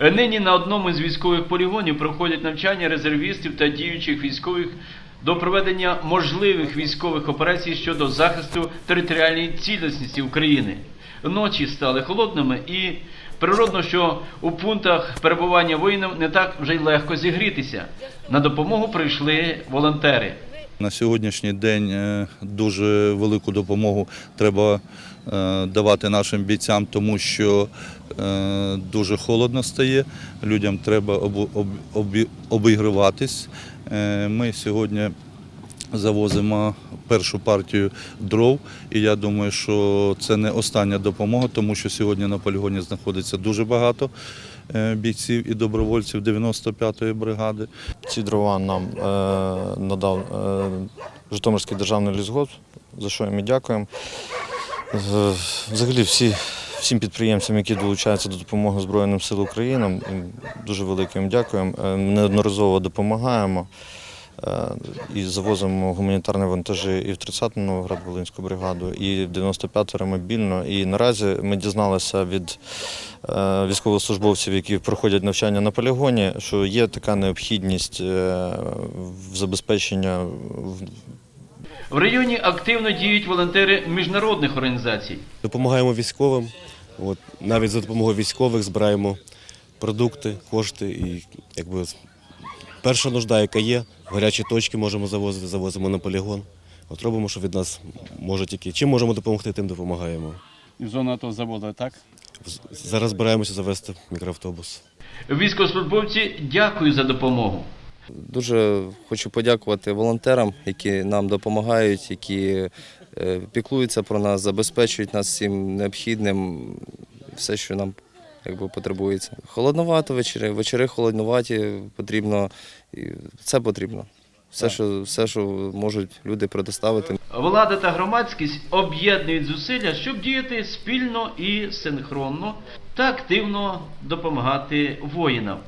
Нині на одному з військових полігонів проходять навчання резервістів та діючих військових до проведення можливих військових операцій щодо захисту територіальної цілісності України. Ночі стали холодними і природно, що у пунктах перебування воїнів не так вже й легко зігрітися. На допомогу прийшли волонтери. На сьогоднішній день е, дуже велику допомогу треба е, давати нашим бійцям, тому що е, дуже холодно стає. Людям треба обігруватись. Ми сьогодні завозимо першу партію дров, і я думаю, що це не остання допомога, тому що сьогодні на полігоні знаходиться дуже багато е, бійців і добровольців 95-ї бригади. Ці дрова нам е, надав е, Житомирський державний лісгосп, за що і дякуємо. Е, Взагалі всі, всім підприємцям, які долучаються до допомоги Збройним сил України, дуже велике їм дякуємо. Е, Неодноразово допомагаємо і завозимо гуманітарні вантажі і в 30-му Новоград-Волинську бригаду, і в 95-ту ремобільну. І наразі ми дізналися від е, військовослужбовців, які проходять навчання на полігоні, що є така необхідність е, в забезпечення в- В районі активно діють волонтери міжнародних організацій. Допомагаємо військовим. От, навіть за допомогою військових збираємо продукти, кошти і якби перша нужда, яка є, гарячі точки можемо завозити, завозимо на полігон. От робимо, що від нас може тільки. Чим можемо допомогти, тим допомагаємо. І в зону АТО заводу, так? Зараз збираємося завести мікроавтобус. Військовослужбовці дякую за допомогу. Дуже хочу подякувати волонтерам, які нам допомагають, які е, піклуються про нас, забезпечують нас всім необхідним, все, що нам якби, потребується. Холодновато вечори, вечори холодноваті, потрібно, і це потрібно. Все, що, все, що можуть люди предоставити, Влада та громадськість об'єднують зусилля, щоб діяти спільно і синхронно та активно допомагати воїнам.